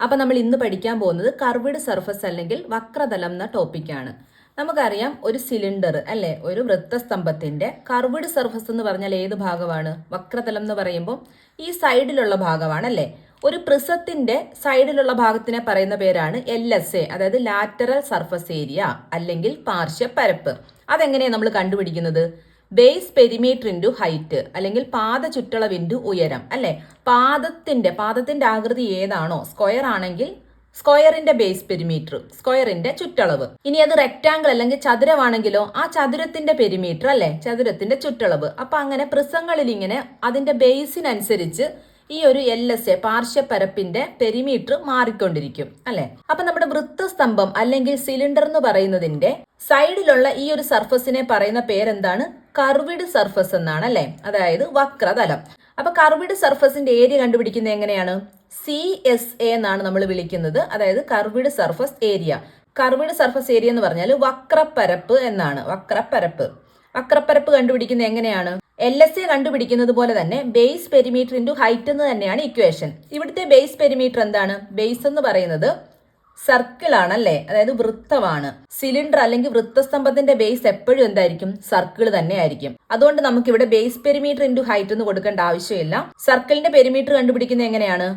അപ്പൊ നമ്മൾ ഇന്ന് പഠിക്കാൻ പോകുന്നത് കർവിഡ് സർഫസ് അല്ലെങ്കിൽ വക്രതലം എന്ന ടോപ്പിക്കാണ് നമുക്കറിയാം ഒരു സിലിണ്ടർ അല്ലെ? ഒരു വൃത്തസ്തംഭത്തിന്റെ കർവിഡ് സർഫസ് എന്ന് പറഞ്ഞാൽ ഏത് ഭാഗമാണ്? വക്രതലം എന്ന് പറയുമ്പോൾ ഈ സൈഡിലുള്ള ഭാഗമാണ് അല്ലെ? ഒരു പ്രിസത്തിന്റെ സൈഡിലുള്ള ഭാഗത്തിനെ പറയുന്ന പേരാണ് എൽ എസ് എ അതായത് ലാറ്ററൽ സർഫസ് ഏരിയ അല്ലെങ്കിൽ പാർശ്വ പരപ്പ്. അതെങ്ങനെയാണ് നമ്മൾ കണ്ടുപിടിക്കുന്നത്? ബേസ് പെരിമീറ്റർ ഇന്റു ഹൈറ്റ് അല്ലെങ്കിൽ പാദ ചുറ്റളവ് ഇന്റു ഉയരം അല്ലെ? പാദത്തിന്റെ പാദത്തിന്റെ ആകൃതി ഏതാണോ? സ്ക്വയർ ആണെങ്കിൽ സ്ക്വയറിന്റെ ബേസ് പെരിമീറ്റർ സ്ക്വയറിന്റെ ചുറ്റളവ്. ഇനി അത് റെക്ടാങ്കിൾ അല്ലെങ്കിൽ ചതുരമാണെങ്കിലോ ആ ചതുരത്തിന്റെ പെരിമീറ്റർ അല്ലെ? ചതുരത്തിന്റെ ചുറ്റളവ്. അപ്പൊ അങ്ങനെ പ്രിസങ്ങളിൽ ഇങ്ങനെ അതിന്റെ ബേസിനനുസരിച്ച് ഈ ഒരു എൽ എസ് എ പാർശ്വപരപ്പിന്റെ പെരിമീറ്റർ മാറിക്കൊണ്ടിരിക്കും അല്ലെ? അപ്പൊ നമ്മുടെ വൃത്തസ്തംഭം അല്ലെങ്കിൽ സിലിണ്ടർ എന്ന് പറയുന്നതിന്റെ സൈഡിലുള്ള ഈ ഒരു സർഫസിനെ പറയുന്ന പേരെന്താണ്? കർവിഡ് സർഫസ് എന്നാണ് അല്ലെ? അതായത് വക്രതലം. അപ്പൊ കർവിഡ് സർഫസിന്റെ ഏരിയ കണ്ടുപിടിക്കുന്നത് എങ്ങനെയാണ്? സി എസ് എ എന്നാണ് നമ്മൾ വിളിക്കുന്നത്. അതായത് curved surface area curved surface area എന്ന് പറഞ്ഞാൽ വക്രപ്പരപ്പ് എന്നാണ്. വക്രപ്പരപ്പ്. വക്രപ്പരപ്പ് കണ്ടുപിടിക്കുന്നത് എങ്ങനെയാണ്? എൽ എസ് എ കണ്ടുപിടിക്കുന്നത് പോലെ തന്നെ ബേസ് പെരിമീറ്റർ ഇന്റു ഹൈറ്റ് എന്ന് തന്നെയാണ് ഇക്വേഷൻ ഇവിടുത്തെ ബേസ് പെരിമീറ്റർ എന്താണ്? ബേസ് എന്ന് പറയുന്നത് സർക്കിൾ ആണല്ലേ? അതായത് വൃത്തമാണ്. സിലിണ്ടർ അല്ലെങ്കിൽ വൃത്തസ്തംഭത്തിന്റെ ബേസ് എപ്പോഴും എന്തായിരിക്കും? സർക്കിൾ തന്നെ ആയിരിക്കും അതുകൊണ്ട് നമുക്ക് ഇവിടെ ബേസ് പെരിമീറ്റർ ഇന്റു ഹൈറ്റ് എന്ന് കൊടുക്കേണ്ട ആവശ്യമില്ല. സർക്കിളിന്റെ പെരിമീറ്റർ കണ്ടുപിടിക്കുന്നത് എങ്ങനെയാണ്?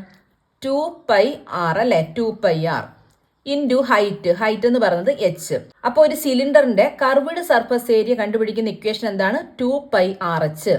ടു പൈ ആർ അല്ലെ? Two pi R into height height എന്ന് പറയുന്നത് എച്ച് അപ്പോൾ ഒരു സിലിണ്ടറിന്റെ കർവിഡ് സർഫസ് ഏരിയ കണ്ടുപിടിക്കുന്ന ഇക്വേഷൻ എന്താണ്? ടു പൈ ആർ എച്ച്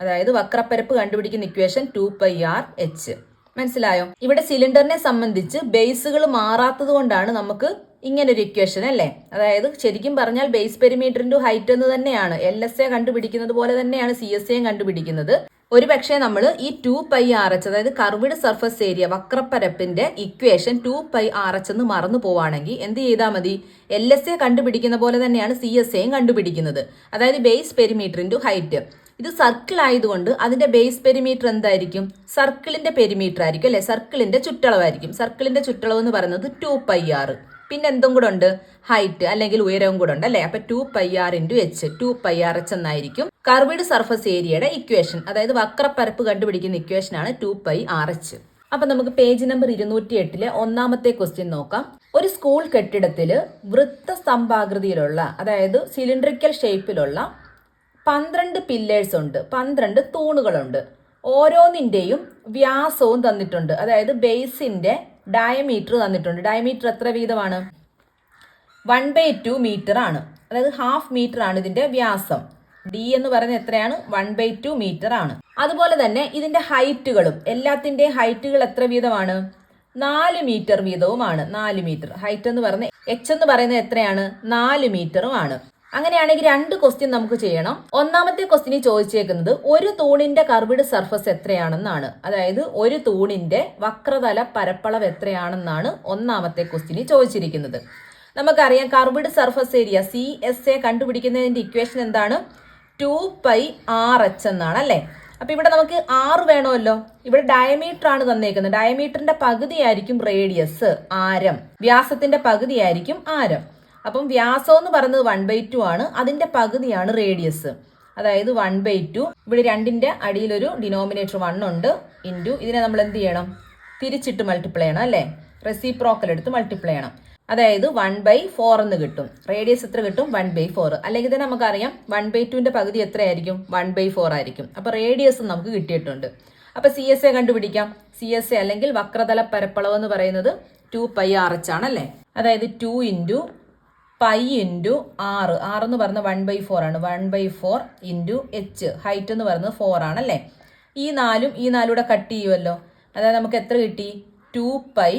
അതായത് വക്രപ്പരപ്പ് കണ്ടുപിടിക്കുന്ന equation two pi R H മനസ്സിലായോ? ഇവിടെ സിലിണ്ടറിനെ സംബന്ധിച്ച് ബേസുകൾ മാറാത്തത് കൊണ്ടാണ് നമുക്ക് ഇങ്ങനെ ഒരു ഇക്വേഷൻ അല്ലേ? അതായത് ശരിക്കും പറഞ്ഞാൽ ബേസ് പെരിമീറ്റർ ഹൈറ്റ് എന്ന് തന്നെയാണ്. എൽ എസ് എ കണ്ടുപിടിക്കുന്നത് പോലെ തന്നെയാണ് സി എസ് എയും കണ്ടുപിടിക്കുന്നത്. ഒരു പക്ഷേ നമ്മൾ ഈ ടു പൈ ആർ എച്ച് അതായത് curved surface area വക്രപ്പരപ്പിന്റെ equation two pi R H എന്ന് മറന്നു പോവാണെങ്കിൽ എന്ത് ചെയ്താൽ മതി? എൽ എസ് എ കണ്ടുപിടിക്കുന്ന പോലെ തന്നെയാണ് സി എസ് എയും കണ്ടുപിടിക്കുന്നത്. അതായത് ബേസ് പെരിമീറ്റർ ഹൈറ്റ് ഇത് സർക്കിൾ ആയതുകൊണ്ട് അതിന്റെ ബേസ് പെരിമീറ്റർ എന്തായിരിക്കും? സർക്കിളിന്റെ പെരിമീറ്റർ ആയിരിക്കും അല്ലെ? സർക്കിളിന്റെ ചുറ്റളവായിരിക്കും. സർക്കിളിന്റെ ചുറ്റളവ് എന്ന് പറയുന്നത് ടു പൈ ആർ പിന്നെ എന്തും കൂടെ ഉണ്ട് ഹൈറ്റ് അല്ലെങ്കിൽ ഉയരവും കൂടെ ഉണ്ട് അല്ലെ? അപ്പൊ two pi R into H two pi R H എന്നായിരിക്കും കർവിഡ് സർഫസ് ഏരിയയുടെ ഇക്വേഷൻ അതായത് വക്രപ്പരപ്പ് കണ്ടുപിടിക്കുന്ന ഇക്വേഷൻ ആണ് ടു പൈ ആർ എച്ച് അപ്പൊ നമുക്ക് പേജ് നമ്പർ ഇരുന്നൂറ്റി എട്ടിലെ ഒന്നാമത്തെ ക്വസ്റ്റ്യൻ നോക്കാം. ഒരു സ്കൂൾ കെട്ടിടത്തിൽ വൃത്ത സ്തംഭാകൃതിയിലുള്ള അതായത് സിലിണ്ടറിക്കൽ ഷേപ്പിലുള്ള പന്ത്രണ്ട് പില്ലേഴ്സ് ഉണ്ട്. പന്ത്രണ്ട് തൂണുകളുണ്ട്. ഓരോന്നിന്റെയും വ്യാസവും തന്നിട്ടുണ്ട്. അതായത് ബേസിന്റെ ഡയമീറ്റർ തന്നിട്ടുണ്ട്. ഡയമീറ്റർ എത്ര വീതമാണ്? വൺ ബൈ ടു മീറ്റർ ആണ്. അതായത് ഹാഫ് മീറ്റർ ആണ് ഇതിന്റെ വ്യാസം. ഡി എന്ന് പറയുന്നത് എത്രയാണ്? വൺ ബൈ ടു മീറ്റർ ആണ്. അതുപോലെ തന്നെ ഇതിന്റെ ഹൈറ്റുകളും എല്ലാത്തിന്റെ ഹൈറ്റുകൾ എത്ര വീതമാണ്? നാല് മീറ്റർ വീതവുമാണ്. നാല് മീറ്റർ. ഹൈറ്റ് എന്ന് പറയുന്നത് എച്ച് എന്ന് പറയുന്നത് എത്രയാണ്? നാല് മീറ്ററുമാണ് അങ്ങനെയാണെങ്കിൽ രണ്ട് ക്വസ്റ്റ്യൻ നമുക്ക് ചെയ്യണം. ഒന്നാമത്തെ ക്വസ്റ്റ്യൻ ചോദിച്ചേക്കുന്നത് ഒരു തൂണിന്റെ കർവിഡ് സർഫസ് എത്രയാണെന്നാണ്. അതായത് ഒരു തൂണിന്റെ വക്രതല പരപ്പളവ് എത്രയാണെന്നാണ് ഒന്നാമത്തെ ക്വസ്റ്റ്യൻ ചോദിച്ചിരിക്കുന്നത്. നമുക്കറിയാം curved surface area C S A കണ്ടുപിടിക്കുന്നതിന്റെ equation എന്താണ്? ടു പൈ ആർ എച്ച് എന്നാണ് അല്ലേ? അപ്പോൾ ഇവിടെ നമുക്ക് ആറ് വേണമല്ലോ. ഇവിടെ ഡയമീറ്റർ ആണ് തന്നേക്കുന്നത്. ഡയമീറ്ററിന്റെ പകുതിയായിരിക്കും റേഡിയസ് ആരം. വ്യാസത്തിന്റെ പകുതിയായിരിക്കും ആരം. അപ്പം വ്യാസം എന്ന് പറയുന്നത് വൺ ബൈ ടു ആണ്. അതിന്റെ പകുതിയാണ് റേഡിയസ് അതായത് വൺ ബൈ ടു ഇവിടെ രണ്ടിന്റെ അടിയിലൊരു ഡിനോമിനേറ്റർ വൺ ഉണ്ട്. ഇന്റു ഇതിനെ നമ്മൾ എന്ത് ചെയ്യണം? തിരിച്ചിട്ട് മൾട്ടിപ്ലൈ ചെയ്യണം അല്ലേ? റെസിപ്രോക്കൽ എടുത്ത് മൾട്ടിപ്ലൈ ചെയ്യണം. അതായത് വൺ ബൈ ഫോർ എന്ന് കിട്ടും. റേഡിയസ് എത്ര കിട്ടും? വൺ ബൈ ഫോർ അല്ലെങ്കിൽ തന്നെ നമുക്കറിയാം വൺ ബൈ ടുവിന്റെ പകുതി എത്രയായിരിക്കും? വൺ ബൈ ഫോർ ആയിരിക്കും. അപ്പോൾ റേഡിയസ് നമുക്ക് കിട്ടിയിട്ടുണ്ട്. അപ്പോൾ സി എസ് എ കണ്ടുപിടിക്കാം. സി എസ് എ അല്ലെങ്കിൽ വക്രതല പരപ്പളവ് എന്ന് പറയുന്നത് ടു പൈ ആർ എച്ച് ആണല്ലേ അതായത് ടു ഇന്റു പൈ ഇന്റു ആറ് ആറ് എന്ന് പറയുന്നത് വൺ ബൈ ഫോർ ആണ്. One by four into H height എന്ന് പറയുന്നത് ഫോർ ആണല്ലേ ഈ നാലും ഈ നാലൂടെ കൂടെ കട്ട് ചെയ്യുമല്ലോ അതായത് നമുക്ക് എത്ര കിട്ടി? ടു പൈ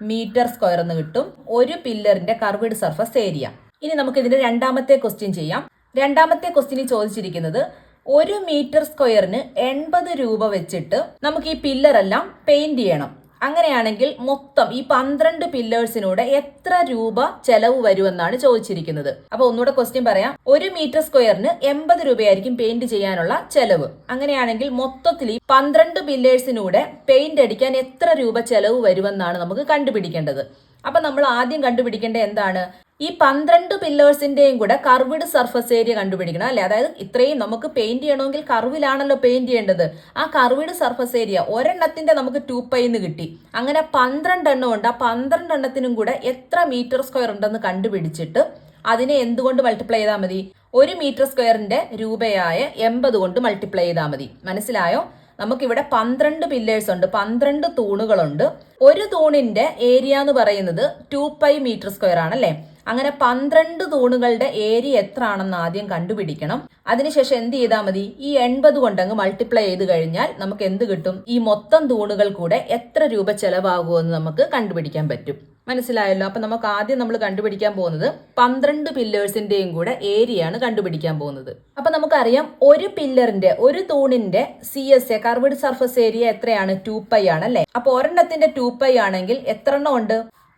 മീറ്റർ സ്ക്വയർ എന്ന് കിട്ടും. ഒരു പില്ലറിന്റെ കർവിഡ് സർഫസ് ഏരിയ ഇനി നമുക്ക് ഇതിന്റെ രണ്ടാമത്തെ ക്വസ്റ്റ്യൻ ചെയ്യാം. രണ്ടാമത്തെ ക്വസ്റ്റ്യനിൽ ചോദിച്ചിരിക്കുന്നത് ഒരു മീറ്റർ സ്ക്വയറിന് എൺപത് രൂപ വെച്ചിട്ട് നമുക്ക് ഈ പില്ലറെല്ലാം പെയിന്റ് ചെയ്യണം. അങ്ങനെയാണെങ്കിൽ മൊത്തം ഈ പന്ത്രണ്ട് പില്ലേഴ്സിനൂടെ എത്ര രൂപ ചെലവ് വരുമെന്നാണ് ചോദിച്ചിരിക്കുന്നത്. അപ്പൊ ഒന്നുകൂടെ ക്വസ്റ്റ്യൻ പറയാം. ഒരു മീറ്റർ സ്ക്വയറിന് എൺപത് രൂപയായിരിക്കും പെയിന്റ് ചെയ്യാനുള്ള ചെലവ്. അങ്ങനെയാണെങ്കിൽ മൊത്തത്തിൽ ഈ പന്ത്രണ്ട് പില്ലേഴ്സിനൂടെ പെയിന്റ് അടിക്കാൻ എത്ര രൂപ ചെലവ് വരുമെന്നാണ് നമുക്ക് കണ്ടുപിടിക്കേണ്ടത്. അപ്പൊ നമ്മൾ ആദ്യം കണ്ടുപിടിക്കേണ്ടത് എന്താണ്? ഈ പന്ത്രണ്ട് പില്ലേഴ്സിന്റെയും കൂടെ കർവിഡ് സർഫസ് ഏരിയ കണ്ടുപിടിക്കണം അല്ലെ? അതായത് ഇത്രയും നമുക്ക് പെയിന്റ് ചെയ്യണമെങ്കിൽ കർവിലാണല്ലോ പെയിന്റ് ചെയ്യേണ്ടത്. ആ കർവിഡ് സർഫസ് ഏരിയ ഒരെണ്ണത്തിന്റെ നമുക്ക് ടു പൈന്ന് കിട്ടി. അങ്ങനെ പന്ത്രണ്ട് എണ്ണം ഉണ്ട്. ആ പന്ത്രണ്ട് എണ്ണത്തിനും കൂടെ എത്ര മീറ്റർ സ്ക്വയർ ഉണ്ടെന്ന് കണ്ടുപിടിച്ചിട്ട് അതിനെ എന്തുകൊണ്ട് മൾട്ടിപ്ലൈ ചെയ്താൽ മതി? ഒരു മീറ്റർ സ്ക്വയറിന്റെ രൂപയായ എൺപത് കൊണ്ട് മൾട്ടിപ്ലൈ ചെയ്താൽ മതി. മനസ്സിലായോ? നമുക്കിവിടെ പന്ത്രണ്ട് പില്ലേഴ്സ് ഉണ്ട് പന്ത്രണ്ട് തൂണുകളുണ്ട്. ഒരു തൂണിന്റെ ഏരിയ എന്ന് പറയുന്നത് ടു പൈ മീറ്റർ സ്ക്വയർ ആണല്ലേ അങ്ങനെ പന്ത്രണ്ട് തൂണുകളുടെ ഏരിയ എത്ര ആണെന്ന് ആദ്യം കണ്ടുപിടിക്കണം. അതിനുശേഷം എന്ത് ചെയ്താൽ മതി? ഈ എൺപത് കൊണ്ടങ്ങ് മൾട്ടിപ്ലൈ ചെയ്ത് കഴിഞ്ഞാൽ നമുക്ക് എന്ത് കിട്ടും? ഈ മൊത്തം തൂണുകൾ കൂടെ എത്ര രൂപ ചെലവാകുമെന്ന് നമുക്ക് കണ്ടുപിടിക്കാൻ പറ്റും. മനസ്സിലായല്ലോ? അപ്പൊ നമുക്ക് ആദ്യം നമ്മൾ കണ്ടുപിടിക്കാൻ പോകുന്നത് പന്ത്രണ്ട് പില്ലേഴ്സിന്റെയും കൂടെ ഏരിയയാണ് കണ്ടുപിടിക്കാൻ പോകുന്നത്. അപ്പൊ നമുക്കറിയാം ഒരു പില്ലറിന്റെ ഒരു തൂണിന്റെ C S A curved surface area എത്രയാണ്? ടു പൈ ആണ് അല്ലെ? അപ്പൊ ഒരെണ്ണത്തിന്റെ ടു പൈ ആണെങ്കിൽ എത്ര എണ്ണം ഉണ്ട്?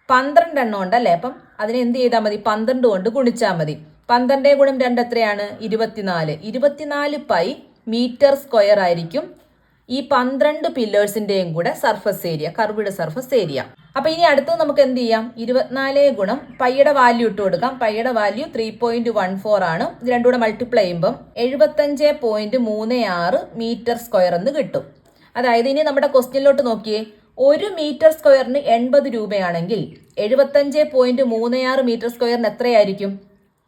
പന്ത്രണ്ട് എണ്ണം ഉണ്ട് അല്ലേ? അപ്പം അതിനെ എന്ത് ചെയ്താൽ മതി? പന്ത്രണ്ട് കൊണ്ട് ഗുണിച്ചാൽ മതി. പന്ത്രണ്ടേ ഗുണം രണ്ട് എത്രയാണ്? ഇരുപത്തിനാല്. ഇരുപത്തിനാല് പൈ മീറ്റർ സ്ക്വയർ ആയിരിക്കും ഈ പന്ത്രണ്ട് പില്ലേഴ്സിന്റെയും കൂടെ surface area curved surface area അപ്പൊ ഇനി അടുത്തത് നമുക്ക് എന്ത് ചെയ്യാം? ഇരുപത്തിനാല് ഗുണം പൈയുടെ വാല്യൂ ഇട്ട് കൊടുക്കാം. പൈയുടെ value three point one four ആണ്. ഇത് രണ്ടുകൂടെ മൾട്ടിപ്ലൈ ചെയ്യുമ്പം എഴുപത്തഞ്ച് പോയിന്റ് മൂന്ന് ആറ് മീറ്റർ സ്ക്വയർ എന്ന് കിട്ടും. അതായത് ഇനി നമ്മുടെ ക്വസ്റ്റ്യനിലോട്ട് നോക്കിയേ. ഒരു മീറ്റർ സ്ക്വയറിന് എൺപത് രൂപയാണെങ്കിൽ എഴുപത്തഞ്ച് പോയിന്റ് മൂന്ന് ആറ് മീറ്റർ സ്ക്വയറിന് എത്രയായിരിക്കും?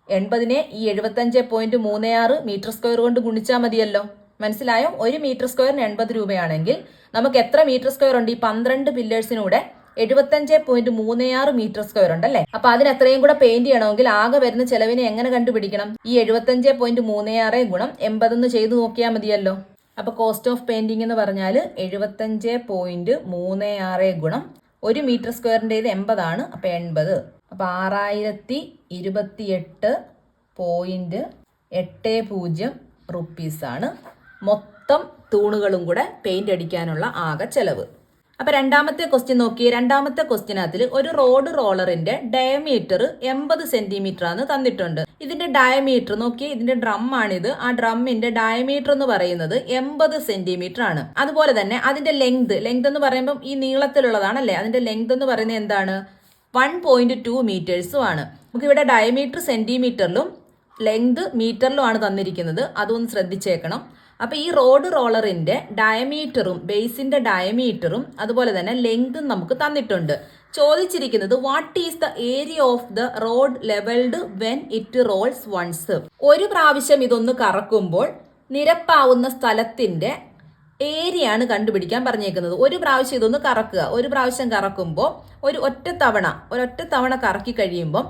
എൺപതിനെ ഈ എഴുപത്തഞ്ച് പോയിന്റ് മൂന്ന് ആറ് മീറ്റർ സ്ക്വയർ കൊണ്ട് ഗുണിച്ചാൽ മതിയല്ലോ. മനസ്സിലായോ? ഒരു മീറ്റർ സ്ക്വയറിന് എൺപത് രൂപയാണെങ്കിൽ നമുക്ക് എത്ര മീറ്റർ സ്ക്വയർ ഉണ്ട്? ഈ പന്ത്രണ്ട് പില്ലേഴ്സിനൂടെ എഴുപത്തഞ്ച് പോയിന്റ് മൂന്ന് ആറ് മീറ്റർ സ്ക്വയർ ഉണ്ട് അല്ലേ? അപ്പൊ അതിന് എത്രയും കൂടെ പെയിന്റ് ചെയ്യണമെങ്കിൽ ആകെ വരുന്ന ചെലവിനെ എങ്ങനെ കണ്ടുപിടിക്കണം? ഈ എഴുപത്തഞ്ച് പോയിന്റ് മൂന്ന് ആറ് ഗുണം എൺപതെന്ന് ചെയ്ത് നോക്കിയാൽ മതിയല്ലോ. അപ്പൊ കോസ്റ്റ് ഓഫ് പെയിന്റിംഗ് എന്ന് പറഞ്ഞാൽ എഴുപത്തഞ്ച് പോയിന്റ് മൂന്ന് ആറ് ഗുണം ഒരു മീറ്റർ സ്ക്വയറിന്റെ ഇത് എൺപതാണ് അപ്പൊ എൺപത്. അപ്പൊ ആറായിരത്തി ഇരുപത്തിയെട്ട് പോയിന്റ് എട്ട് പൂജ്യം റുപ്പീസാണ് മൊത്തം തൂണുകളും കൂടെ പെയിന്റ് അടിക്കാനുള്ള ആകെ ചെലവ്. അപ്പൊ രണ്ടാമത്തെ ക്വസ്റ്റ്യൻ നോക്കി രണ്ടാമത്തെ ക്വസ്റ്റ്യനകത്തിൽ ഒരു റോഡ് റോളറിന്റെ ഡയമീറ്റർ എൺപത് സെന്റിമീറ്റർ ആണ് തന്നിട്ടുണ്ട്. ഇതിന്റെ ഡയമീറ്റർ നോക്കി ഇതിന്റെ ഡ്രം ആണിത്. ആ ഡ്രമ്മിന്റെ ഡയമീറ്റർ എന്ന് പറയുന്നത് എൺപത് സെന്റിമീറ്റർ ആണ്. അതുപോലെ തന്നെ അതിന്റെ ലെങ്ത് ലെങ്ത് എന്ന് പറയുമ്പോൾ ഈ നീളത്തിലുള്ളതാണല്ലേ? അതിന്റെ ലെങ്ത് എന്ന് പറയുന്നത് എന്താണ്? വൺ പോയിന്റ് ടു മീറ്റേഴ്സും ആണ്. നമുക്ക് ഇവിടെ ഡയമീറ്റർ സെന്റിമീറ്ററിലും ലെങ്ത് മീറ്ററിലുമാണ് തന്നിരിക്കുന്നത്. അതൊന്ന് ശ്രദ്ധിച്ചേക്കണം. അപ്പൊ ഈ റോഡ് റോളറിന്റെ ഡയമീറ്ററും ബേസിന്റെ ഡയമീറ്ററും അതുപോലെ തന്നെ ലെങ്തും നമുക്ക് തന്നിട്ടുണ്ട്. ചോദിച്ചിരിക്കുന്നത് what is the area of the road levelled when it rolls once ഒരു പ്രാവശ്യം ഇതൊന്ന് കറക്കുമ്പോൾ നിരപ്പാവുന്ന സ്ഥലത്തിന്റെ ഏരിയയാണ് കണ്ടുപിടിക്കാൻ പറഞ്ഞേക്കുന്നത്. ഒരു പ്രാവശ്യം ഇതൊന്ന് കറക്കുക. ഒരു പ്രാവശ്യം കറക്കുമ്പോൾ ഒരു ഒറ്റ തവണ ഒരൊറ്റ തവണ കറക്കി കഴിയുമ്പോൾ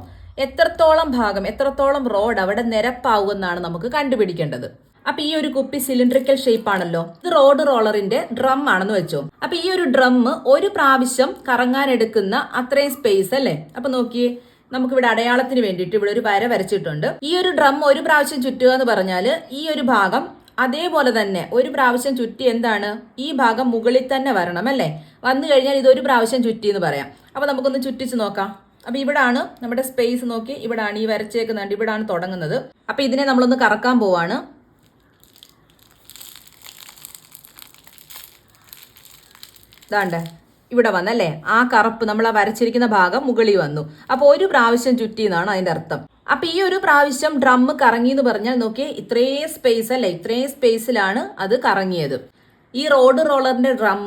എത്രത്തോളം ഭാഗം എത്രത്തോളം റോഡ് അവിടെ നിരപ്പാവുമെന്നാണ് നമുക്ക് കണ്ടുപിടിക്കേണ്ടത്. അപ്പൊ ഈ ഒരു കുപ്പി സിലിണ്ടറിക്കൽ ഷേപ്പ് ആണല്ലോ. ഇത് റോഡ് റോളറിന്റെ ഡ്രം ആണെന്ന് വെച്ചു. അപ്പൊ ഈ ഒരു ഡ്രം ഒരു പ്രാവശ്യം കറങ്ങാൻ എടുക്കുന്ന അത്രയും സ്പേസ് അല്ലേ? അപ്പൊ നോക്കിയേ നമുക്കിവിടെ അടയാളത്തിന് വേണ്ടിയിട്ട് ഇവിടെ ഒരു വര വരച്ചിട്ടുണ്ട്. ഈ ഒരു ഡ്രം ഒരു പ്രാവശ്യം ചുറ്റുക എന്ന് പറഞ്ഞാൽ ഈ ഒരു ഭാഗം അതേപോലെ തന്നെ ഒരു പ്രാവശ്യം ചുറ്റി എന്താണ്? ഈ ഭാഗം മുകളിൽ തന്നെ വരണം അല്ലേ? വന്നു കഴിഞ്ഞാൽ ഇത് ഒരു പ്രാവശ്യം ചുറ്റി എന്ന് പറയാം. അപ്പൊ നമുക്കൊന്ന് ചുറ്റിച്ച് നോക്കാം. അപ്പൊ ഇവിടാണ് നമ്മുടെ സ്പേസ് നോക്കി ഇവിടാണ് ഈ വരച്ചേക്കുന്നുണ്ട് ഇവിടാണ് തുടങ്ങുന്നത്. അപ്പൊ ഇതിനെ നമ്മളൊന്ന് കറക്കാൻ പോവാണ്. ഇതാണ്ട് ഇവിടെ വന്നല്ലേ? ആ കറുപ്പ് നമ്മൾ ആ വരച്ചിരിക്കുന്ന ഭാഗം മുകളിൽ വന്നു. അപ്പോൾ ഒരു പ്രാവശ്യം ചുറ്റി എന്നാണ് അതിന്റെ അർത്ഥം. അപ്പൊ ഈ ഒരു പ്രാവശ്യം ഡ്രം കറങ്ങി എന്ന് പറഞ്ഞാൽ നോക്കിയേ ഇത്രയും സ്പേസ് അല്ലേ? ഇത്രയും സ്പേസിലാണ് അത് കറങ്ങിയത്. ഈ റോഡ് റോളറിന്റെ ഡ്രം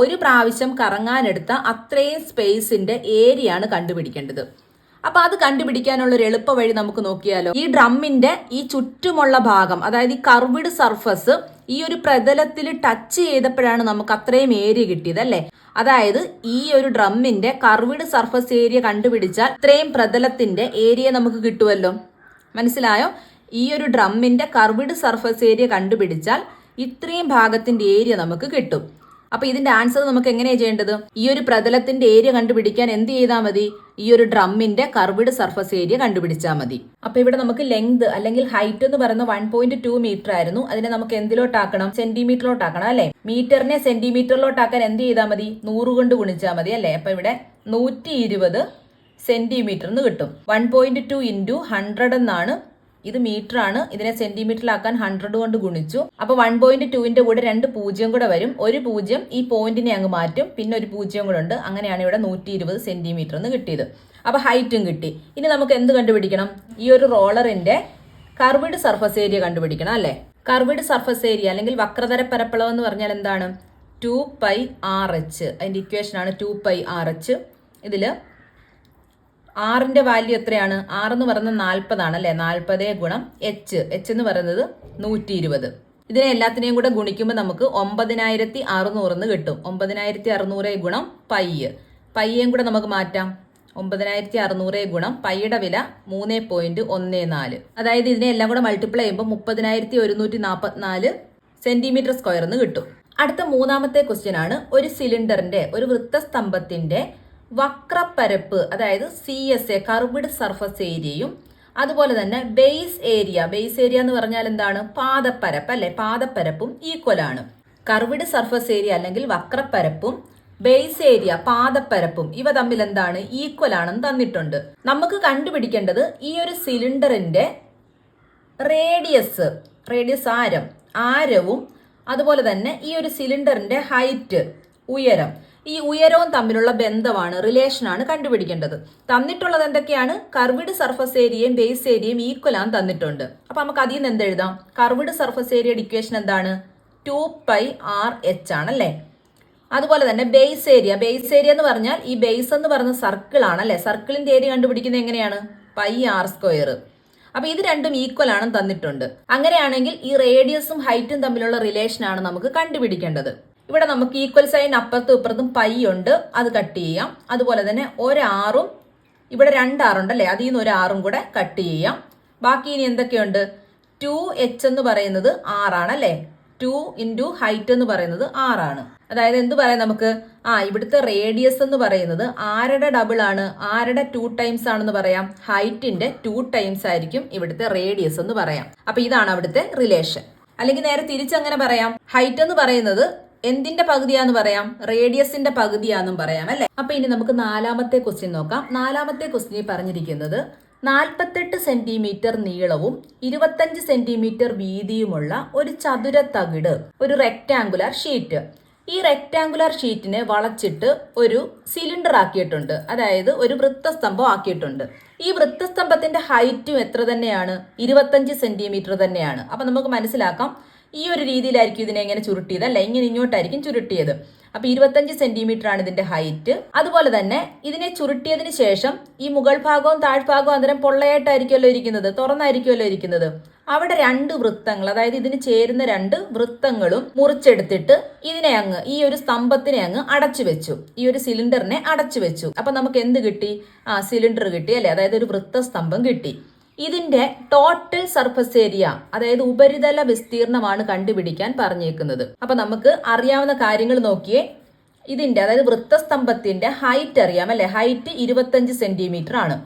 ഒരു പ്രാവശ്യം കറങ്ങാനെടുത്ത അത്രയും സ്പേസിന്റെ ഏരിയ ആണ് കണ്ടുപിടിക്കേണ്ടത്. അപ്പൊ അത് കണ്ടുപിടിക്കാനുള്ള ഒരു എളുപ്പ വഴി നമുക്ക് നോക്കിയാലോ. ഈ ഡ്രമ്മിന്റെ ഈ ചുറ്റുമുള്ള ഭാഗം അതായത് ഈ കർവിഡ് സർഫസ് ഈ ഒരു പ്രതലത്തിൽ ടച്ച് ചെയ്തപ്പോഴാണ് നമുക്ക് അത്രയും ഏരിയ കിട്ടിയത് അല്ലേ? അതായത് ഈ ഒരു ഡ്രമ്മിന്റെ കർവിഡ് സർഫസ് ഏരിയ കണ്ടുപിടിച്ചാൽ ഇത്രയും പ്രതലത്തിന്റെ ഏരിയ നമുക്ക് കിട്ടുമല്ലോ മനസ്സിലായോ? ഈ ഒരു ഡ്രമ്മിന്റെ കർവിഡ് സർഫസ് ഏരിയ കണ്ടുപിടിച്ചാൽ ഇത്രയും ഭാഗത്തിന്റെ ഏരിയ നമുക്ക് കിട്ടും. അപ്പൊ ഇതിന്റെ ആൻസർ നമുക്ക് എങ്ങനെയാണ് ചെയ്യേണ്ടത്? ഈ ഒരു പ്രതലത്തിന്റെ ഏരിയ കണ്ടുപിടിക്കാൻ എന്ത് ചെയ്താൽ മതി? ഈ ഒരു ഡ്രമ്മിന്റെ കർവിഡ് സർഫസ് ഏരിയ കണ്ടുപിടിച്ചാൽ മതി. അപ്പൊ ഇവിടെ നമുക്ക് ലെങ്ത് അല്ലെങ്കിൽ ഹൈറ്റ് എന്ന് പറയുന്ന വൺ പോയിന്റ് ടു മീറ്റർ ആയിരുന്നു. അതിനെ നമുക്ക് എന്തിലോട്ടാക്കണം? സെന്റിമീറ്ററിലോട്ടാക്കണം അല്ലെ? മീറ്ററിനെ സെന്റിമീറ്ററിലോട്ടാക്കാൻ എന്ത് ചെയ്താൽ മതി? നൂറ് കൊണ്ട് ഗുണിച്ചാൽ മതി അല്ലെ? അപ്പൊ ഇവിടെ നൂറ്റി ഇരുപത് സെന്റിമീറ്റർ എന്ന് കിട്ടും. One point two into hundred എന്നാണ് ഇത് മീറ്റർ ആണ് ഇതിനെ സെന്റിമീറ്ററിലാക്കാൻ ഹൺഡ്രഡ് കൊണ്ട് ഗുണിച്ചു. അപ്പൊ വൺ പോയിന്റ് ടുവിന്റെ കൂടെ രണ്ട് പൂജ്യം കൂടെ വരും. ഒരു പൂജ്യം ഈ പോയിന്റിനെ അങ്ങ് മാറ്റും. പിന്നെ ഒരു പൂജ്യം കൂടെ ഉണ്ട്. അങ്ങനെയാണ് ഇവിടെ നൂറ്റി ഇരുപത് സെന്റിമീറ്റർ എന്ന് കിട്ടിയത്. അപ്പൊ ഹൈറ്റും കിട്ടി. ഇനി നമുക്ക് എന്ത് കണ്ടുപിടിക്കണം? ഈ ഒരു റോളറിന്റെ കർവിഡ് സർഫസ് ഏരിയ കണ്ടുപിടിക്കണം അല്ലേ? കർവിഡ് സർഫസ് ഏരിയ അല്ലെങ്കിൽ വക്രതര പരപ്പളവ് എന്ന് പറഞ്ഞാൽ എന്താണ്? ടു പൈ ആർ എച്ച് അതിന്റെ ഇക്വേഷൻ ആണ് ടു പൈ ആർ എച്ച് ഇതിൽ ആറിന്റെ വാല്യൂ എത്രയാണ്? ആറ് എന്ന് പറയുന്നത് നാൽപ്പതാണ് അല്ലേ? നാൽപ്പത് ഗുണം എച്ച് എച്ച് എന്ന് പറയുന്നത് നൂറ്റി ഇരുപത് ഇതിനെ എല്ലാത്തിനെയും കൂടെ ഗുണിക്കുമ്പോൾ നമുക്ക് ഒമ്പതിനായിരത്തി അറുന്നൂറെന്ന് കിട്ടും. ഒമ്പതിനായിരത്തി അറുന്നൂറ് ഗുണം പയ്യ് പയ്യേയും കൂടെ നമുക്ക് മാറ്റാം. ഒമ്പതിനായിരത്തി അറുന്നൂറ് ഗുണം പയ്യുടെ വില മൂന്ന് പോയിന്റ് ഒന്ന് നാല്. അതായത് ഇതിനെ എല്ലാം കൂടെ മൾട്ടിപ്ലൈ ചെയ്യുമ്പോൾ മുപ്പതിനായിരത്തി ഒരുന്നൂറ്റി നാൽപ്പത്തിനാല് സെന്റിമീറ്റർ സ്ക്വയർ എന്ന് കിട്ടും. അടുത്ത മൂന്നാമത്തെ ക്വസ്റ്റ്യൻ ആണ്. ഒരു സിലിണ്ടറിന്റെ ഒരു വൃത്തസ്തംഭത്തിന്റെ വക്രപ്പരപ്പ് അതായത് C S A curved surface ഏരിയയും അതുപോലെ തന്നെ ബേസ് ഏരിയ ബേസ് ഏരിയ എന്ന് പറഞ്ഞാൽ എന്താണ്? പാദപ്പരപ്പ് അല്ലെ? പാദപ്പരപ്പും ഈക്വൽ ആണ്. കർവിഡ് സർഫസ് ഏരിയ അല്ലെങ്കിൽ വക്രപ്പരപ്പും ബേസ് ഏരിയ പാദപ്പരപ്പും ഇവ തമ്മിൽ എന്താണ്? ഈക്വൽ ആണെന്ന് തന്നിട്ടുണ്ട്. നമുക്ക് കണ്ടുപിടിക്കേണ്ടത് ഈ ഒരു സിലിണ്ടറിന്റെ റേഡിയസ് റേഡിയസ് ആരം ആരവും അതുപോലെ തന്നെ ഈ ഒരു സിലിണ്ടറിന്റെ ഹൈറ്റ് ഉയരം. ഈ ഉയരവും തമ്മിലുള്ള ബന്ധമാണ് റിലേഷനാണ് കണ്ടുപിടിക്കേണ്ടത്. തന്നിട്ടുള്ളത് എന്തൊക്കെയാണ്? കർവിഡ് സർഫസ് ഏരിയയും ബേസ് ഏരിയയും ഈക്വൽ ആണ് തന്നിട്ടുണ്ട്. അപ്പൊ നമുക്ക് അതിൽ നിന്ന് എന്തെഴുതാം കർവിഡ് സർഫസ് ഏരിയയുടെ ഇക്വേഷൻ എന്താണ്? ടു പൈ ആർ എച്ച് ആണല്ലേ? അതുപോലെ തന്നെ ബേസ് ഏരിയ ബേസ് ഏരിയ എന്ന് പറഞ്ഞാൽ ഈ ബേസ് എന്ന് പറയുന്ന സർക്കിൾ ആണല്ലേ? സർക്കിളിന്റെ ഏരിയ കണ്ടുപിടിക്കുന്നത് എങ്ങനെയാണ്? പൈ ആർ സ്ക്വയർ അപ്പൊ ഇത് രണ്ടും ഈക്വൽ ആണെന്ന് തന്നിട്ടുണ്ട്. അങ്ങനെയാണെങ്കിൽ ഈ റേഡിയസും ഹൈറ്റും തമ്മിലുള്ള റിലേഷൻ ആണ് നമുക്ക് കണ്ടുപിടിക്കേണ്ടത്. ഇവിടെ നമുക്ക് ഈക്വൽ സൈൻ അപ്പുറത്തും ഇപ്പുറത്തും പൈ ഉണ്ട്. അത് കട്ട് ചെയ്യാം. അതുപോലെ തന്നെ ഒരാറും ഇവിടെ രണ്ടാറുണ്ടല്ലേ? അതിൽ നിന്ന് ഒരു ആറും കൂടെ കട്ട് ചെയ്യാം. ബാക്കി ഇനി എന്തൊക്കെയുണ്ട്? ടു എച്ച് എന്ന് പറയുന്നത് ആറാണ് അല്ലേ ടു ഇന്റു ഹൈറ്റ് എന്ന് പറയുന്നത് ആറാണ്. അതായത് എന്ത് പറയാം നമുക്ക്? ആ ഇവിടുത്തെ റേഡിയസ് എന്ന് പറയുന്നത് ആരുടെ ഡബിൾ ആണ്? ആരുടെ ടു ടൈംസ് ആണെന്ന് പറയാം. ഹൈറ്റിന്റെ ടു ടൈംസ് ആയിരിക്കും ഇവിടുത്തെ റേഡിയസ് എന്ന് പറയാം. അപ്പൊ ഇതാണ് അവിടുത്തെ റിലേഷൻ അല്ലെങ്കിൽ നേരെ തിരിച്ചങ്ങനെ പറയാം. ഹൈറ്റ് എന്ന് പറയുന്നത് എന്തിന്റെ പകുതിയാന്ന് പറയാം? റേഡിയസിന്റെ പകുതിയാന്നും പറയാം അല്ലെ? അപ്പൊ ഇനി നമുക്ക് നാലാമത്തെ ക്വസ്റ്റ്യൻ നോക്കാം. നാലാമത്തെ ക്വസ്റ്റ്യൻ പറഞ്ഞിരിക്കുന്നത് നാൽപ്പത്തെട്ട് സെന്റിമീറ്റർ നീളവും ഇരുപത്തഞ്ച് സെന്റിമീറ്റർ വീതിയുമുള്ള ഒരു ചതുര തകിട് ഒരു റെക്ടാംഗുലർ ഷീറ്റ് ഈ റെക്ടാംഗുലർ ഷീറ്റിനെ വളച്ചിട്ട് ഒരു സിലിണ്ടർ ആക്കിയിട്ടുണ്ട്. അതായത് ഒരു വൃത്തസ്തംഭം ആക്കിയിട്ടുണ്ട്. ഈ വൃത്തസ്തംഭത്തിന്റെ ഹൈറ്റും എത്ര തന്നെയാണ്? ഇരുപത്തഞ്ച് സെന്റിമീറ്റർ തന്നെയാണ്. അപ്പൊ നമുക്ക് മനസ്സിലാക്കാം. ഈ ഒരു രീതിയിലായിരിക്കും ഇതിനെ ഇങ്ങനെ ചുരുട്ടിയത്. അല്ല ഇങ്ങനെ ഇങ്ങോട്ടായിരിക്കും ചുരുട്ടിയത്. അപ്പൊ ഇരുപത്തഞ്ച് സെന്റിമീറ്റർ ആണ് ഇതിന്റെ ഹൈറ്റ്. അതുപോലെ തന്നെ ഇതിനെ ചുരുട്ടിയതിന് ശേഷം ഈ മുകൾ ഭാഗവും താഴ്ഭാഗവും അന്നേരം പൊള്ളയായിട്ടായിരിക്കുമല്ലോ ഇരിക്കുന്നത്. തുറന്നായിരിക്കുമല്ലോ ഇരിക്കുന്നത്. അവിടെ രണ്ട് വൃത്തങ്ങൾ അതായത് ഇതിന് ചേരുന്ന രണ്ട് വൃത്തങ്ങളും മുറിച്ചെടുത്തിട്ട് ഇതിനെ അങ്ങ് ഈ ഒരു സ്തംഭത്തിനെ അങ്ങ് അടച്ചു വെച്ചു. ഈ ഒരു സിലിണ്ടറിനെ അടച്ചു വെച്ചു. അപ്പൊ നമുക്ക് എന്ത് കിട്ടി? ആ സിലിണ്ടർ കിട്ടി അല്ലെ? അതായത് ഒരു വൃത്ത സ്തംഭം കിട്ടി. ഇതിന്റെ ടോട്ടൽ സർഫസ് ഏരിയ അതായത് ഉപരിതല വിസ്തീർണമാണ് കണ്ടുപിടിക്കാൻ പറഞ്ഞേക്കുന്നത്. അപ്പൊ നമുക്ക് അറിയാവുന്ന കാര്യങ്ങൾ നോക്കിയേ. ഇതിന്റെ അതായത് വൃത്തസ്തംഭത്തിന്റെ ഹൈറ്റ് അറിയാം അല്ലെ? ഹൈറ്റ് ഇരുപത്തഞ്ച് സെന്റിമീറ്റർ ആണ്.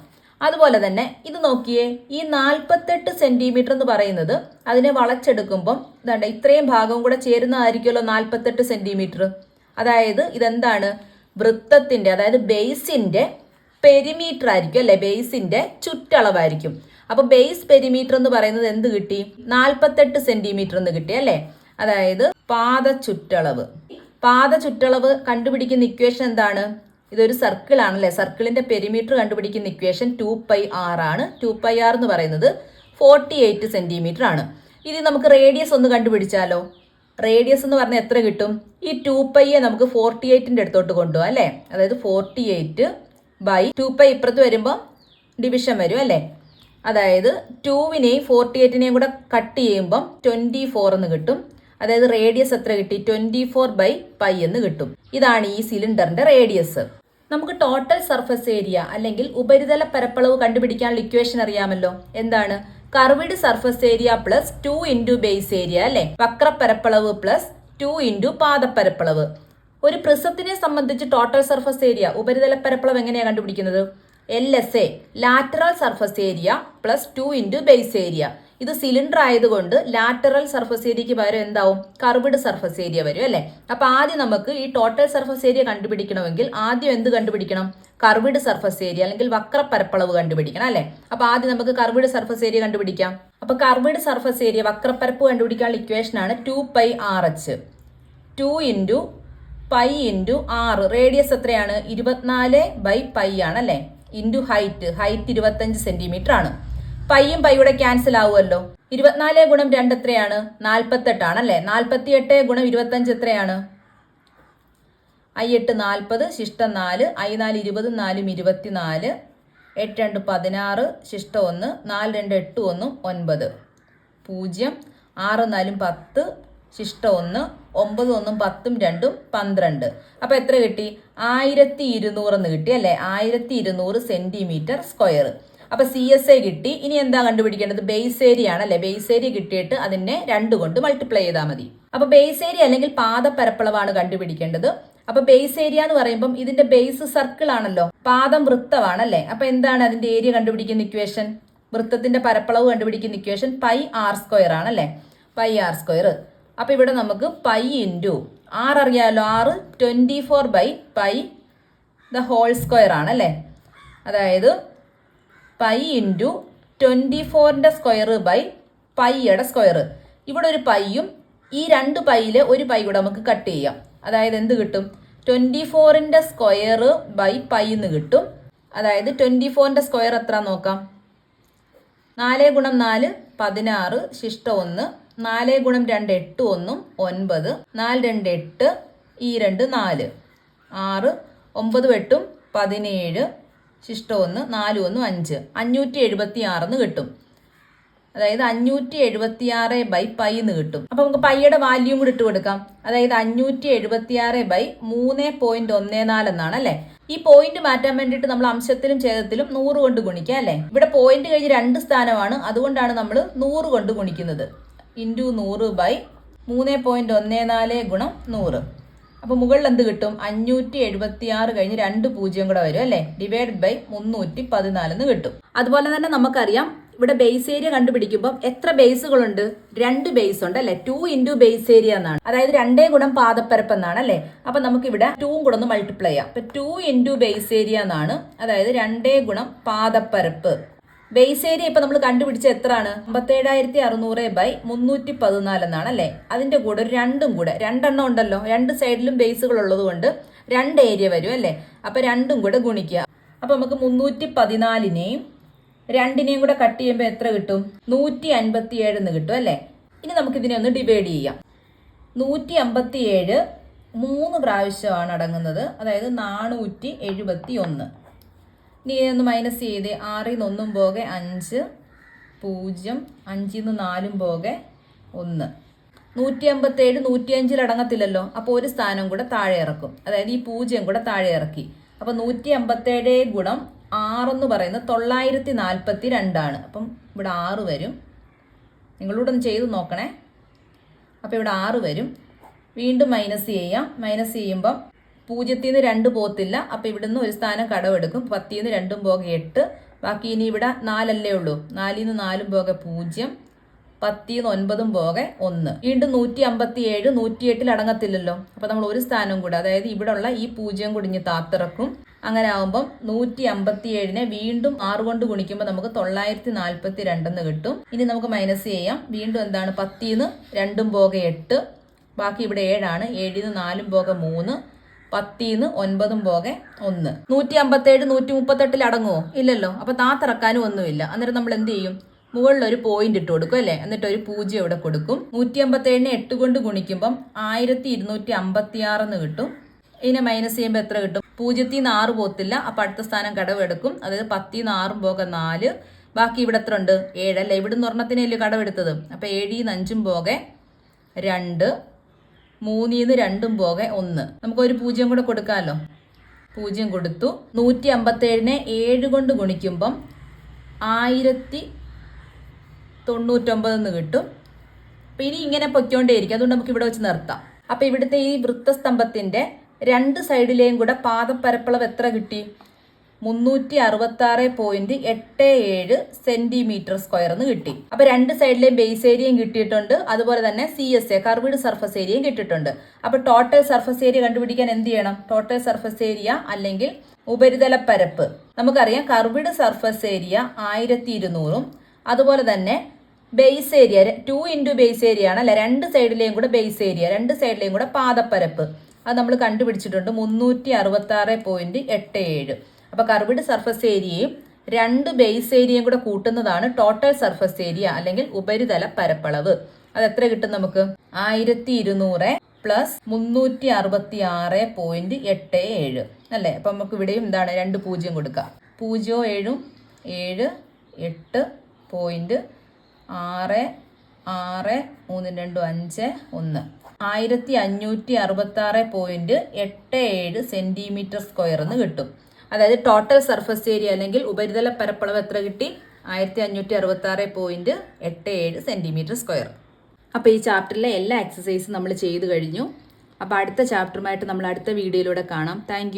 അതുപോലെ തന്നെ ഇത് നോക്കിയേ ഈ നാൽപ്പത്തെട്ട് സെന്റിമീറ്റർ എന്ന് പറയുന്നത് അതിനെ വളച്ചെടുക്കുമ്പം ഇതാണ്ട ഇത്രയും ഭാഗവും കൂടെ ചേരുന്നതായിരിക്കുമല്ലോ നാൽപ്പത്തെട്ട് സെന്റിമീറ്റർ അതായത് ഇതെന്താണ്? വൃത്തത്തിന്റെ അതായത് ബേസിന്റെ പെരിമീറ്റർ ആയിരിക്കും അല്ലെ? ബേസിന്റെ ചുറ്റളവായിരിക്കും. അപ്പൊ ബേസ് പെരിമീറ്റർ എന്ന് പറയുന്നത് എന്ത് കിട്ടി? നാൽപ്പത്തെട്ട് സെന്റിമീറ്റർ എന്ന് കിട്ടി അല്ലേ? അതായത് പാദ ചുറ്റളവ്. പാദ ചുറ്റളവ് കണ്ടുപിടിക്കുന്ന ഇക്വേഷൻ എന്താണ്? ഇതൊരു സർക്കിൾ ആണല്ലേ? സർക്കിളിന്റെ പെരിമീറ്റർ കണ്ടുപിടിക്കുന്ന ഇക്വേഷൻ ടു പൈ ആർ ആണ്. ടു പൈ ആർ എന്ന് പറയുന്നത് ഫോർട്ടി എയ്റ്റ് സെന്റിമീറ്റർ ആണ്. ഇനി നമുക്ക് റേഡിയസ് ഒന്ന് കണ്ടുപിടിച്ചാലോ? റേഡിയസ് എന്ന് പറഞ്ഞാൽ എത്ര കിട്ടും? ഈ ടു പൈയെ നമുക്ക് ഫോർട്ടി എയ്റ്റിന്റെ അടുത്തോട്ട് കൊണ്ടുപോകാം അല്ലേ? അതായത് forty eight by two pi ഇപ്പുറത്ത് വരുമ്പോൾ ഡിവിഷൻ വരും അല്ലേ? അതായത് ടൂവിനെയും ഫോർട്ടി എയ്റ്റിനെയും കൂടെ കട്ട് ചെയ്യുമ്പം ട്വന്റി ഫോർ എന്ന് കിട്ടും. അതായത് റേഡിയസ് എത്ര കിട്ടി? ട്വന്റി ഫോർ ബൈ പൈ എന്ന് കിട്ടും. ഇതാണ് ഈ സിലിണ്ടറിന്റെ റേഡിയസ് നമുക്ക് ടോട്ടൽ സർഫസ് ഏരിയ അല്ലെങ്കിൽ ഉപരിതല പരപ്പളവ് കണ്ടുപിടിക്കാനുള്ള ഇക്വേഷൻ അറിയാമല്ലോ. എന്താണ്? Curved surface area plus two into base area അല്ലെ? വക്രപ്പരപ്പളവ് പ്ലസ് ടു ഇന്റു പാദപ്പരപ്പളവ് ഒരു പ്രിസത്തിനെ സംബന്ധിച്ച് ടോട്ടൽ സർഫസ് ഏരിയ ഉപരിതല പരപ്പളവ് എങ്ങനെയാണ് കണ്ടുപിടിക്കുന്നത്? L S A lateral surface area plus two into base area ഇത് സിലിണ്ടർ ആയതുകൊണ്ട് ലാറ്ററൽ സർഫസ് ഏരിയക്ക് പകരം എന്താവും? കർവിഡ് സർഫസ് ഏരിയ വരും അല്ലേ? അപ്പോൾ ആദ്യം നമുക്ക് ഈ ടോട്ടൽ സർഫസ് ഏരിയ കണ്ടുപിടിക്കണമെങ്കിൽ ആദ്യം എന്ത് കണ്ടുപിടിക്കണം? കർവിഡ് സർഫസ് ഏരിയ അല്ലെങ്കിൽ വക്രപ്പരപ്പളവ് കണ്ടുപിടിക്കണം അല്ലേ? അപ്പോൾ ആദ്യം നമുക്ക് കർവിഡ് സർഫസ് ഏരിയ കണ്ടുപിടിക്കാം. അപ്പോൾ കർവിഡ് സർഫസ് ഏരിയ വക്രപ്പരപ്പ് കണ്ടുപിടിക്കാനുള്ള ഇക്വേഷൻ ആണ് two pi R H two into pi into ആറ് റേഡിയസ് എത്രയാണ്? ഇരുപത്തിനാല് ബൈ പൈ ആണ് അല്ലേ? ഇന്റു ഹൈറ്റ് ഹൈറ്റ് ഇരുപത്തഞ്ച് സെന്റിമീറ്റർ ആണ്. പയ്യും പൈയുടെ ക്യാൻസൽ ആവുമല്ലോ. ഇരുപത്തിനാല് ഗുണം രണ്ട് എത്രയാണ്? നാൽപ്പത്തെട്ടാണ് അല്ലേ? നാൽപ്പത്തി എട്ട് ഗുണം ഇരുപത്തഞ്ച് എത്രയാണ്? ഐ എട്ട് നാൽപ്പത് ശിഷ്ടം നാല് ഐ നാല് ഇരുപത് നാലും ഇരുപത്തിനാല്. എട്ട് രണ്ട് പതിനാറ് ശിഷ്ടം ഒന്ന് നാല് രണ്ട് എട്ട് ഒന്നും ഒൻപത്. പൂജ്യം ആറ് നാലും പത്ത് ശിഷ്ടം ഒന്ന് ഒമ്പത് ഒന്നും പത്തും രണ്ടും പന്ത്രണ്ട്. അപ്പോൾ എത്ര കിട്ടി? ആയിരത്തി ഇരുന്നൂറെന്ന് കിട്ടി അല്ലേ? ആയിരത്തി ഇരുന്നൂറ് സെന്റിമീറ്റർ സ്ക്വയർ. അപ്പോൾ സി എസ് എ കിട്ടി. ഇനി എന്താ കണ്ടുപിടിക്കേണ്ടത്? ബേസ് ഏരിയ ആണല്ലേ ബേസ് ഏരിയ കിട്ടിയിട്ട് അതിനെ രണ്ട് കൊണ്ട് മൾട്ടിപ്ലൈ ചെയ്താൽ മതി. അപ്പോൾ ബേസ് ഏരിയ അല്ലെങ്കിൽ പാദപ്പരപ്പളവാണ് കണ്ടുപിടിക്കേണ്ടത്. അപ്പൊ ബേസ് ഏരിയ എന്ന് പറയുമ്പം ഇതിന്റെ ബേസ് സർക്കിൾ ആണല്ലോ? പാദം വൃത്തമാണല്ലേ അപ്പൊ എന്താണ് അതിന്റെ ഏരിയ കണ്ടുപിടിക്കുന്ന ഇക്വേഷൻ വൃത്തത്തിന്റെ പരപ്പളവ് കണ്ടുപിടിക്കുന്ന ഇക്വേഷൻ പൈ ആർ സ്ക്വയർ ആണല്ലേ പൈ ആർ സ്ക്വയർ അപ്പൊ ഇവിടെ നമുക്ക് പൈ ഇന്റു ആർ അറിയാമല്ലോ ആറ് twenty four by pi the whole square ആണ് അല്ലേ? അതായത് പൈ ഇന്റു ട്വന്റി ഫോറിന്റെ സ്ക്വയർ ബൈ പൈയുടെ സ്ക്വയർ ഇവിടെ ഒരു പൈയും ഈ രണ്ട് പൈയിലെ ഒരു പൈ കൂടെ നമുക്ക് കട്ട് ചെയ്യാം. അതായത് എന്ത് കിട്ടും? ട്വന്റി ഫോറിന്റെ സ്ക്വയർ ബൈ പൈ എന്ന് കിട്ടും. അതായത് ട്വന്റി ഫോറിന്റെ സ്ക്വയർ എത്ര നോക്കാം? നാല് ഗുണം നാല് പതിനാറ് ശിഷ്ട ഒന്ന് നാല് ഗുണം രണ്ട് എട്ട് ഒന്നും ഒൻപത്. നാല് രണ്ട് എട്ട് ഈ രണ്ട് നാല്. ആറ് ഒമ്പതും എട്ടും പതിനേഴ് ശിഷ്ടം ഒന്ന് നാലും ഒന്ന് അഞ്ച്. അഞ്ഞൂറ്റി എഴുപത്തി ആറെന്ന് കിട്ടും. അതായത് അഞ്ഞൂറ്റി എഴുപത്തി ആറ് ബൈ പൈ എന്ന് കിട്ടും. അപ്പം നമുക്ക് പൈയുടെ വാല്യൂം കൂടി ഇട്ട് കൊടുക്കാം. അതായത് അഞ്ഞൂറ്റി എഴുപത്തി ആറ് ബൈ മൂന്ന് പോയിന്റ് ഒന്ന് നാല് എന്നാണ് അല്ലേ? ഈ പോയിന്റ് മാറ്റാൻ വേണ്ടിയിട്ട് നമ്മൾ അംശത്തിലും ഛേദത്തിലും നൂറ് കൊണ്ട് ഗുണിക്കുക അല്ലേ? ഇവിടെ പോയിന്റ് കഴിഞ്ഞ് രണ്ട് സ്ഥാനമാണ്. അതുകൊണ്ടാണ് നമ്മൾ നൂറ് കൊണ്ട് ഗുണിക്കുന്നത്. ഇന്റു നൂറ് ബൈ മൂന്ന് പോയിന്റ് ഒന്ന് നാല് ഗുണം നൂറ്. അപ്പോൾ മുകളിൽ എന്ത് കിട്ടും? അഞ്ഞൂറ്റി എഴുപത്തി ആറ് കഴിഞ്ഞ് രണ്ട് പൂജ്യം കൂടെ വരും അല്ലേ? ഡിവൈഡ് ബൈ മുന്നൂറ്റി പതിനാലെന്ന് കിട്ടും. അതുപോലെ തന്നെ നമുക്കറിയാം ഇവിടെ ബേസ് ഏരിയ കണ്ടുപിടിക്കുമ്പോൾ എത്ര ബേസുകളുണ്ട് രണ്ട് ബേസ് ഉണ്ട് അല്ലെ? ടു ഇന്റു ബേസ് ഏരിയ എന്നാണ്. അതായത് രണ്ടേ ഗുണം പാദപ്പരപ്പ് എന്നാണ് അല്ലേ? അപ്പം നമുക്ക് ഇവിടെ ടൂവും കൂടെ ഒന്ന് മൾട്ടിപ്ലൈ ചെയ്യാം. അപ്പം ടു ഇന്റു ബേസ് ഏരിയ എന്നാണ്. അതായത് രണ്ടേ ഗുണം പാദപ്പരപ്പ്. ബേസ് ഏരിയ ഇപ്പൊ നമ്മൾ കണ്ടുപിടിച്ച എത്രയാണ്? അമ്പത്തേഴായിരത്തി അറുന്നൂറ് ബൈ മുന്നൂറ്റി പതിനാല് എന്നാണ് അല്ലേ? അതിന്റെ കൂടെ ഒരു രണ്ടും കൂടെ. രണ്ടെണ്ണം ഉണ്ടല്ലോ. രണ്ട് സൈഡിലും ബേസുകൾ ഉള്ളത് കൊണ്ട് രണ്ട് ഏരിയ വരും അല്ലേ? അപ്പൊ രണ്ടും കൂടെ ഗുണിക്കുക. അപ്പൊ നമുക്ക് മുന്നൂറ്റി പതിനാലിനെയും രണ്ടിനെയും കൂടെ കട്ട് ചെയ്യുമ്പോൾ എത്ര കിട്ടും? നൂറ്റി അൻപത്തി ഏഴ് എന്ന് കിട്ടും അല്ലേ? ഇനി നമുക്ക് ഇതിനെ ഒന്ന് ഡിവൈഡ് ചെയ്യാം. നൂറ്റി അമ്പത്തി ഏഴ് മൂന്ന് പ്രാവശ്യമാണ് അടങ്ങുന്നത്. അതായത് നാനൂറ്റി എഴുപത്തി ഒന്ന് ഇനി ഒന്ന് മൈനസ് ചെയ്ത് ആറിൽ നിന്ന് ഒന്നും പോകെ അഞ്ച് പൂജ്യം അഞ്ചിൽ നിന്ന് നാലും പോകെ ഒന്ന്. നൂറ്റി അമ്പത്തേഴ് നൂറ്റി അഞ്ചിൽ അടങ്ങത്തില്ലല്ലോ. അപ്പോൾ ഒരു സ്ഥാനം കൂടെ താഴെ ഇറക്കും. അതായത് ഈ പൂജ്യം കൂടെ താഴെ ഇറക്കി. അപ്പോൾ നൂറ്റി അമ്പത്തേഴ് ഗുണം ആറെന്ന് പറയുന്നത് തൊള്ളായിരത്തി നാൽപ്പത്തി രണ്ടാണ് അപ്പം ഇവിടെ ആറ് വരും. നിങ്ങളൂടെ ഒന്ന് ചെയ്ത് നോക്കണേ. അപ്പോൾ ഇവിടെ ആറ് വരും. വീണ്ടും മൈനസ് ചെയ്യാം. മൈനസ് ചെയ്യുമ്പം പൂജ്യത്തിൽ നിന്ന് രണ്ട് പോകത്തില്ല അപ്പോൾ ഇവിടുന്ന് ഒരു സ്ഥാനം കടവെടുക്കും പത്തിൽ നിന്ന് രണ്ടും പോകെ എട്ട്. ബാക്കി ഇനി ഇവിടെ നാലല്ലേ ഉള്ളൂ. നാലിൽ നിന്ന് നാലും പോകെ പൂജ്യം. പത്തിൽ നിന്ന് ഒൻപതും പോകെ ഒന്ന്. വീണ്ടും നൂറ്റി അമ്പത്തി ഏഴ് നൂറ്റിയെട്ടിൽ അടങ്ങത്തില്ലല്ലോ. അപ്പോൾ നമ്മൾ ഒരു സ്ഥാനം കൂടെ അതായത് ഇവിടെ ഉള്ള ഈ പൂജ്യം കുടിഞ്ഞ് താത്തിറക്കും. അങ്ങനെ ആകുമ്പം നൂറ്റി അമ്പത്തി ഏഴിനെ വീണ്ടും ആറ് കൊണ്ട് ഗുണിക്കുമ്പോൾ നമുക്ക് തൊള്ളായിരത്തി നാൽപ്പത്തി രണ്ടെന്ന് കിട്ടും. ഇനി നമുക്ക് മൈനസ് ചെയ്യാം. വീണ്ടും എന്താണ്? പത്തിൽ നിന്ന് രണ്ടും പോകെ എട്ട്. ബാക്കി ഇവിടെ ഏഴാണ്. ഏഴിൽ നിന്ന് നാലും പോകെ മൂന്ന്. പത്തിൽ നിന്ന് ഒൻപതും പോകെ ഒന്ന്. നൂറ്റി അമ്പത്തേഴ് നൂറ്റി മുപ്പത്തെട്ടിൽ അടങ്ങുമോ ഇല്ലല്ലോ. അപ്പൊ താത്തിറക്കാനും ഒന്നുമില്ല. അന്നേരം നമ്മൾ എന്ത് ചെയ്യും? മുകളിൽ ഒരു പോയിന്റ് ഇട്ട് കൊടുക്കും അല്ലേ? എന്നിട്ട് ഒരു പൂജ്യം ഇവിടെ കൊടുക്കും. നൂറ്റി അമ്പത്തേഴിനെ എട്ട് കൊണ്ട് ഗുണിക്കുമ്പം ആയിരത്തി ഇരുന്നൂറ്റി അമ്പത്തി ആറെന്ന് കിട്ടും. ഇതിനെ മൈനസ് ചെയ്യുമ്പോൾ എത്ര കിട്ടും? പൂജ്യത്തിൽ നിന്ന് ആറ് പോത്തില്ല. അപ്പം അടുത്ത സ്ഥാനം കടവെടുക്കും അതായത് പത്തിൽ നിന്ന് ആറും പോകെ നാല്. ബാക്കി ഇവിടെ എത്ര ഉണ്ട്? ഏഴല്ലേ ഇവിടുന്ന് ഒരെണ്ണത്തിനല്ലേ കടവെടുത്തത് അപ്പം ഏഴിൽ നിന്ന് അഞ്ചും പോകെ രണ്ട്. മൂന്നിൽ നിന്ന് രണ്ടും പോകെ ഒന്ന്. നമുക്കൊരു പൂജ്യം കൂടെ കൊടുക്കാമല്ലോ പൂജ്യം കൊടുത്തു. നൂറ്റി അമ്പത്തേഴിനെ ഏഴ് കൊണ്ട് ഗുണിക്കുമ്പം ആയിരത്തി തൊണ്ണൂറ്റൊമ്പതെന്ന് കിട്ടും. അപ്പം ഇനി ഇങ്ങനെ പൊയ്ക്കൊണ്ടേയിരിക്കും. അതുകൊണ്ട് നമുക്ക് ഇവിടെ വെച്ച് നിർത്താം. അപ്പം ഇവിടുത്തെ ഈ വൃത്തസ്തംഭത്തിന്റെ രണ്ട് സൈഡിലെയും കൂടെ പാദപ്പരപ്പളവ് എത്ര കിട്ടി? മുന്നൂറ്റി അറുപത്തി ആറ് പോയിന്റ് എട്ട് ഏഴ് സെന്റിമീറ്റർ സ്ക്വയർ എന്ന് കിട്ടി. അപ്പൊ രണ്ട് സൈഡിലെയും ബേസ് ഏരിയയും കിട്ടിയിട്ടുണ്ട്. അതുപോലെ തന്നെ C S A curved surface ഏരിയയും കിട്ടിയിട്ടുണ്ട്. അപ്പൊ ടോട്ടൽ സർഫസ് ഏരിയ കണ്ടുപിടിക്കാൻ എന്ത് ചെയ്യണം? ടോട്ടൽ സർഫസ് ഏരിയ അല്ലെങ്കിൽ ഉപരിതല പരപ്പ്. നമുക്കറിയാം കർവീഡ് സർഫസ് ഏരിയ ആയിരത്തി ഇരുന്നൂറും അതുപോലെ തന്നെ base area two into base area ആണ്. അല്ലെ രണ്ട് സൈഡിലെയും കൂടെ ബേസ് ഏരിയ രണ്ട് സൈഡിലെയും കൂടെ പാദപ്പരപ്പ്. അത് നമ്മൾ കണ്ടുപിടിച്ചിട്ടുണ്ട് മുന്നൂറ്റി അറുപത്തി ആറ് പോയിന്റ് എട്ട് ഏഴ്. അപ്പോൾ കർവിഡ് സർഫസ് ഏരിയയും രണ്ട് ബേസ് ഏരിയയും കൂടെ കൂട്ടുന്നതാണ് ടോട്ടൽ സർഫസ് ഏരിയ അല്ലെങ്കിൽ ഉപരിതല പരപ്പളവ്. അത് എത്ര കിട്ടും നമുക്ക്? ആയിരത്തി ഇരുന്നൂറ് പ്ലസ് മുന്നൂറ്റി അറുപത്തി ആറ് പോയിന്റ് എട്ട് ഏഴ്. അല്ലേ? അപ്പം നമുക്ക് ഇവിടെയും എന്താണ്? രണ്ട് പൂജ്യം കൊടുക്കാം. പൂജ്യവും ഏഴും? ഏഴ് എട്ട് പോയിന്റ് ആറ് ആറ് മൂന്ന് രണ്ടും അഞ്ച് ഒന്ന്. ആയിരത്തി അഞ്ഞൂറ്റി അറുപത്തി ആറ് പോയിന്റ് എട്ട് ഏഴ് സെന്റിമീറ്റർ സ്ക്വയർ എന്ന് കിട്ടും. അതായത് ടോട്ടൽ സർഫസ് ഏരിയ അല്ലെങ്കിൽ ഉപരിതല പരപ്പളവ് എത്ര കിട്ടി? ആയിരത്തി അഞ്ഞൂറ്റി അറുപത്തി ആറ് പോയിന്റ് എട്ട് ഏഴ് സെന്റിമീറ്റർ സ്ക്വയർ അപ്പോൾ ഈ ചാപ്റ്ററിലെ എല്ലാ എക്സസൈസും നമ്മൾ ചെയ്തു കഴിഞ്ഞു. അപ്പോൾ അടുത്ത ചാപ്റ്ററുമായിട്ട് നമ്മൾ അടുത്ത വീഡിയോയിലൂടെ കാണാം. താങ്ക്